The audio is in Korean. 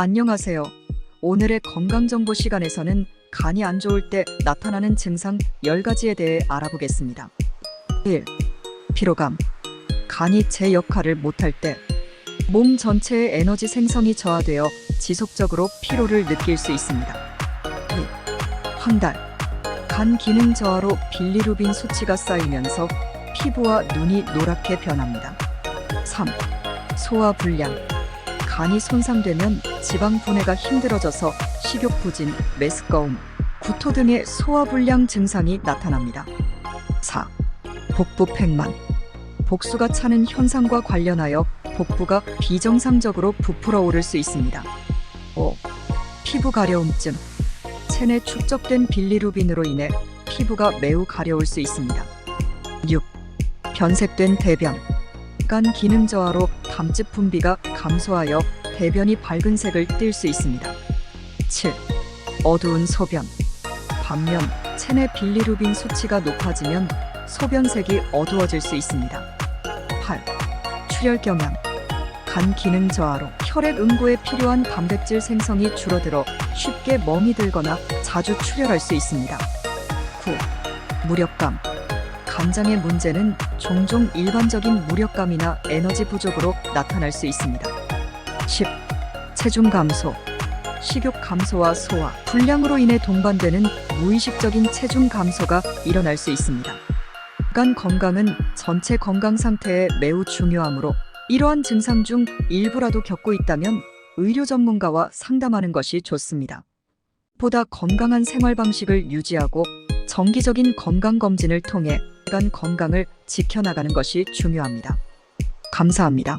안녕하세요. 오늘의 건강정보 시간에서는 간이 안 좋을 때 나타나는 증상 10가지에 대해 알아보겠습니다. 1. 피로감. 간이 제 역할을 못할 때, 몸 전체의 에너지 생성이 저하되어 지속적으로 피로를 느낄 수 있습니다. 2. 황달. 간 기능 저하로 빌리루빈 수치가 쌓이면서 피부와 눈이 노랗게 변합니다. 3. 소화 불량. 간이 손상되면 지방 분해가 힘들어져서 식욕 부진, 메스꺼움, 구토 등의 소화 불량 증상이 나타납니다. 4. 복부 팽만. 복수가 차는 현상과 관련하여 복부가 비정상적으로 부풀어 오를 수 있습니다. 5. 피부 가려움증. 체내 축적된 빌리루빈으로 인해 피부가 매우 가려울 수 있습니다. 6. 변색된 대변. 간 기능 저하로 담즙 분비가 감소하여 대변이 밝은 색을 띨 수 있습니다. 7. 어두운 소변. 반면 체내 빌리루빈 수치가 높아지면 소변색이 어두워질 수 있습니다. 8. 출혈 경향. 간 기능 저하로 혈액 응고에 필요한 단백질 생성이 줄어들어 쉽게 멍이 들거나 자주 출혈할 수 있습니다. 9. 무력감. 간장의 문제는 종종 일반적인 무력감이나 에너지 부족으로 나타날 수 있습니다. 10. 체중 감소. 식욕 감소와 소화, 불량으로 인해 동반되는 무의식적인 체중 감소가 일어날 수 있습니다. 간 건강은 전체 건강 상태에 매우 중요하므로 이러한 증상 중 일부라도 겪고 있다면 의료 전문가와 상담하는 것이 좋습니다. 보다 건강한 생활 방식을 유지하고 정기적인 건강 검진을 통해 간 건강을 지켜나가는 것이 중요합니다. 감사합니다.